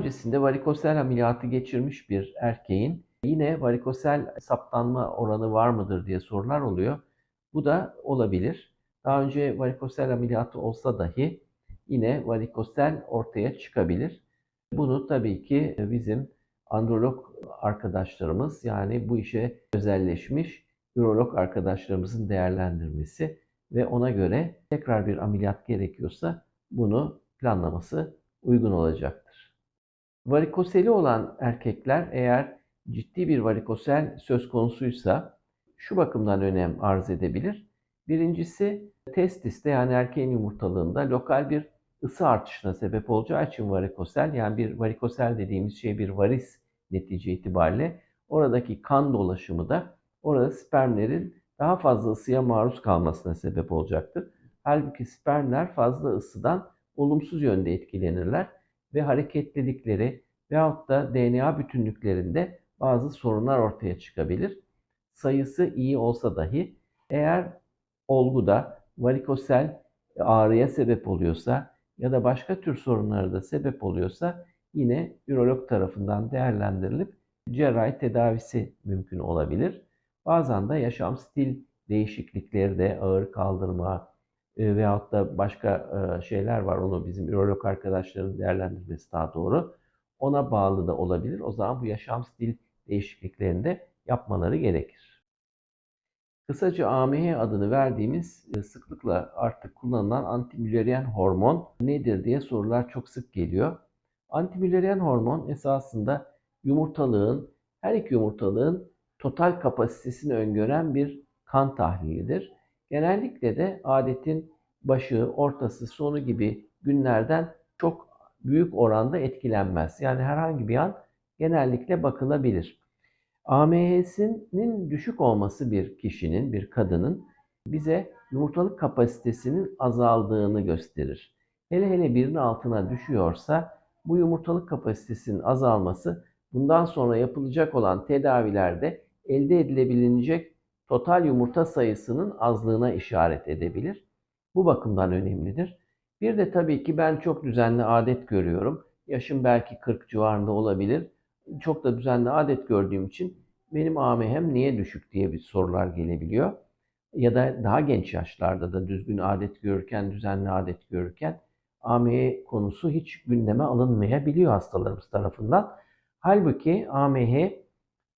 öncesinde varikosel ameliyatı geçirmiş bir erkeğin yine varikosel saptanma oranı var mıdır diye sorular oluyor. Bu da olabilir. Daha önce varikosel ameliyatı olsa dahi yine varikosel ortaya çıkabilir. Bunu tabii ki bizim androlog arkadaşlarımız yani bu işe özelleşmiş ürolog arkadaşlarımızın değerlendirmesi ve ona göre tekrar bir ameliyat gerekiyorsa bunu planlaması uygun olacaktır. Varikoseli olan erkekler eğer ciddi bir varikosel söz konusuysa şu bakımdan önem arz edebilir. Birincisi testiste yani erkeğin yumurtalığında lokal bir ısı artışına sebep olacağı için varikosel yani bir varikosel dediğimiz şey bir varis netice itibariyle oradaki kan dolaşımı da orada spermlerin daha fazla ısıya maruz kalmasına sebep olacaktır. Halbuki spermler fazla ısıdan olumsuz yönde etkilenirler ve hareketlilikleri veyahut da DNA bütünlüklerinde bazı sorunlar ortaya çıkabilir. Sayısı iyi olsa dahi eğer olguda varikosel ağrıya sebep oluyorsa ya da başka tür sorunlara da sebep oluyorsa yine ürolog tarafından değerlendirilip cerrahi tedavisi mümkün olabilir. Bazen de yaşam stil değişiklikleri de ağır kaldırma e, veyahut da başka e, şeyler var. Onu bizim ürolog arkadaşların değerlendirmesi daha doğru. Ona bağlı da olabilir. O zaman bu yaşam stil değişikliklerini de yapmaları gerekir. Kısaca AMH adını verdiğimiz e, sıklıkla artık kullanılan antimüleriyen hormon nedir diye sorular çok sık geliyor. Antimüleriyen hormon esasında yumurtalığın, her iki yumurtalığın total kapasitesini öngören bir kan tahlilidir. Genellikle de adetin başı, ortası, sonu gibi günlerden çok büyük oranda etkilenmez. Yani herhangi bir an genellikle bakılabilir. AMH'sinin düşük olması bir kişinin, bir kadının bize yumurtalık kapasitesinin azaldığını gösterir. Hele hele birinin altına düşüyorsa bu yumurtalık kapasitesinin azalması bundan sonra yapılacak olan tedavilerde elde edilebilecek total yumurta sayısının azlığına işaret edebilir. Bu bakımdan önemlidir. Bir de tabii ki ben çok düzenli adet görüyorum. Yaşım belki 40 civarında olabilir. Çok da düzenli adet gördüğüm için benim AMH'm niye düşük diye bir sorular gelebiliyor. Ya da daha genç yaşlarda da düzgün adet görürken, düzenli adet görürken AMH konusu hiç gündeme alınmayabiliyor hastalarımız tarafından. Halbuki AMH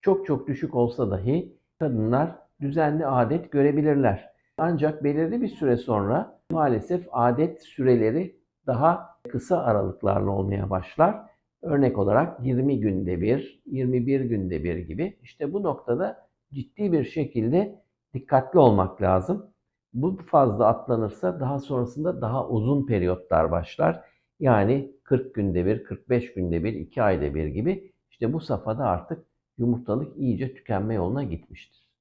çok çok düşük olsa dahi kadınlar düzenli adet görebilirler. Ancak belirli bir süre sonra maalesef adet süreleri daha kısa aralıklarla olmaya başlar. Örnek olarak 20 günde bir, 21 günde bir gibi. İşte bu noktada ciddi bir şekilde dikkatli olmak lazım. Bu fazla atlanırsa daha sonrasında daha uzun periyotlar başlar. Yani 40 günde bir, 45 günde bir, 2 ayda bir gibi. İşte bu safhada artık yumurtalık iyice tükenme yoluna gitmiştir.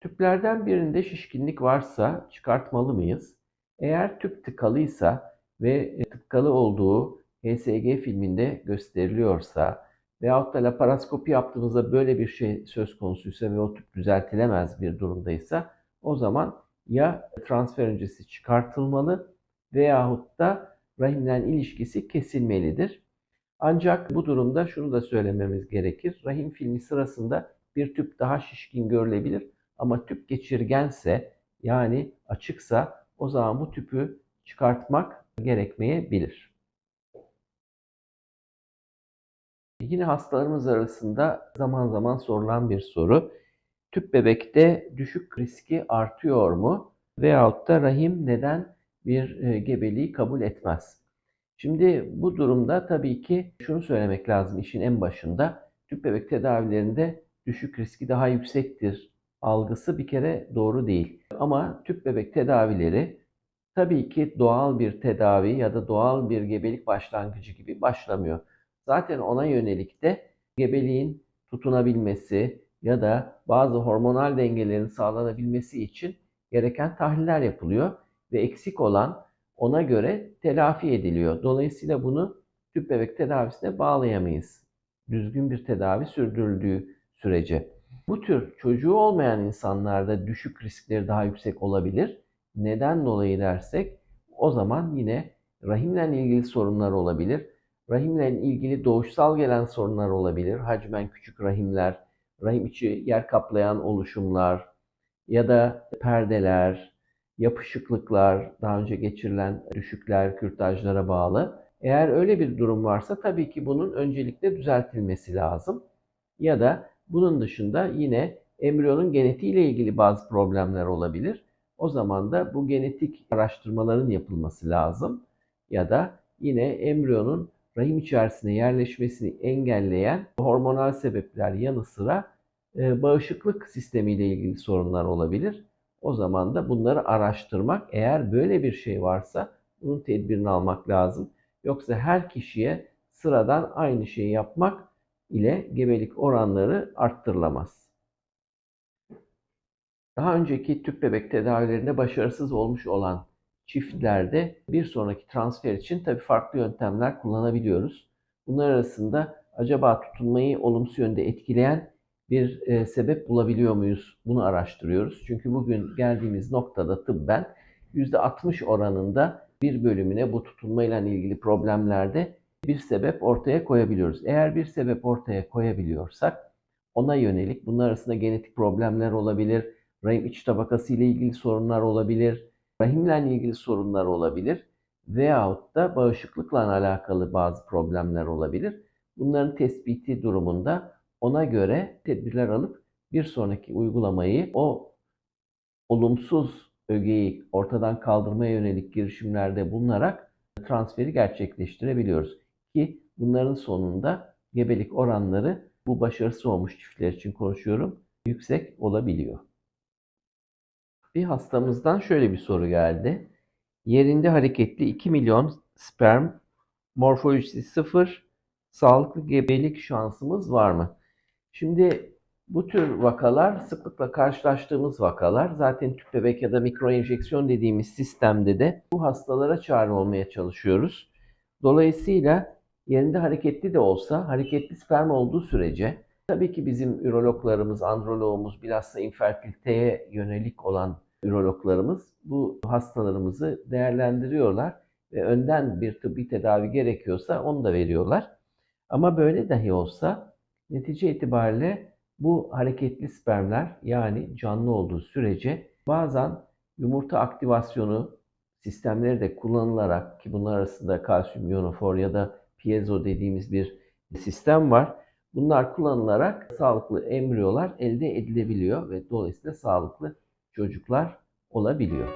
Tüplerden birinde şişkinlik varsa çıkartmalı mıyız? Eğer tüp tıkalıysa ve tıkalı olduğu HSG filminde gösteriliyorsa veyahut da laparoskopi yaptığımızda böyle bir şey söz konusuysa ve o tüp düzeltilemez bir durumdaysa o zaman ya transfer öncesi çıkartılmalı veyahut da rahimden ilişkisi kesilmelidir. Ancak bu durumda şunu da söylememiz gerekir. Rahim filmi sırasında bir tüp daha şişkin görülebilir ama tüp geçirgense yani açıksa o zaman bu tüpü çıkartmak gerekmeyebilir. Yine hastalarımız arasında zaman zaman sorulan bir soru. Tüp bebekte düşük riski artıyor mu? Veyahut da rahim neden bir e, gebeliği kabul etmez? Şimdi bu durumda tabii ki şunu söylemek lazım işin en başında. Tüp bebek tedavilerinde düşük riski daha yüksektir algısı bir kere doğru değil. Ama tüp bebek tedavileri tabii ki doğal bir tedavi ya da doğal bir gebelik başlangıcı gibi başlamıyor. Zaten ona yönelik de gebeliğin tutunabilmesi ya da bazı hormonal dengelerin sağlanabilmesi için gereken tahliller yapılıyor ve eksik olan ona göre telafi ediliyor. Dolayısıyla bunu tüp bebek tedavisine bağlayamayız. Düzgün bir tedavi sürdürüldüğü sürece. Bu tür çocuğu olmayan insanlarda düşük riskleri daha yüksek olabilir. Neden dolayı dersek o zaman yine rahimle ilgili sorunlar olabilir. Rahimle ilgili doğuşsal gelen sorunlar olabilir. Hacmen küçük rahimler, rahim içi yer kaplayan oluşumlar ya da perdeler, yapışıklıklar, daha önce geçirilen düşükler, kürtajlara bağlı. Eğer öyle bir durum varsa tabii ki bunun öncelikle düzeltilmesi lazım. Ya da bunun dışında yine embriyonun genetiğiyle ilgili bazı problemler olabilir. O zaman da bu genetik araştırmaların yapılması lazım. Ya da yine embriyonun rahim içerisine yerleşmesini engelleyen hormonal sebepler yanı sıra e, bağışıklık sistemiyle ilgili sorunlar olabilir. O zaman da bunları araştırmak, eğer böyle bir şey varsa bunun tedbirini almak lazım. Yoksa her kişiye sıradan aynı şeyi yapmak ile gebelik oranları arttırılamaz. Daha önceki tüp bebek tedavilerinde başarısız olmuş olan çiftlerde bir sonraki transfer için tabii farklı yöntemler kullanabiliyoruz. Bunlar arasında acaba tutunmayı olumsuz yönde etkileyen bir e, sebep bulabiliyor muyuz? Bunu araştırıyoruz. Çünkü bugün geldiğimiz noktada tıbben %60 oranında bir bölümüne bu tutunmayla ilgili problemlerde bir sebep ortaya koyabiliyoruz. Eğer bir sebep ortaya koyabiliyorsak ona yönelik bunlar arasında genetik problemler olabilir, rahim iç tabakası ile ilgili sorunlar olabilir, rahimle ilgili sorunlar olabilir veyahut da bağışıklıkla alakalı bazı problemler olabilir. Bunların tespiti durumunda ona göre tedbirler alıp bir sonraki uygulamayı o olumsuz ögeyi ortadan kaldırmaya yönelik girişimlerde bulunarak transferi gerçekleştirebiliyoruz. Ki bunların sonunda gebelik oranları bu başarısız olmuş çiftler için konuşuyorum yüksek olabiliyor. Bir hastamızdan şöyle bir soru geldi. Yerinde hareketli 2 milyon sperm, morfolojisi sıfır, sağlıklı gebelik şansımız var mı? Şimdi bu tür vakalar sıklıkla karşılaştığımız vakalar. Zaten tüp bebek ya da mikro enjeksiyon dediğimiz sistemde de bu hastalara çare olmaya çalışıyoruz. Dolayısıyla yerinde hareketli de olsa, hareketli sperm olduğu sürece tabii ki bizim ürologlarımız, andrologumuz, bilhassa infertiliteye yönelik olan ürologlarımız bu hastalarımızı değerlendiriyorlar ve önden bir tıbbi tedavi gerekiyorsa onu da veriyorlar. Ama böyle dahi olsa netice itibariyle bu hareketli spermler yani canlı olduğu sürece bazen yumurta aktivasyonu sistemleri de kullanılarak ki bunlar arasında kalsiyum ionofor ya da piezo dediğimiz bir sistem var. Bunlar kullanılarak sağlıklı embriyolar elde edilebiliyor ve dolayısıyla sağlıklı çocuklar olabiliyor.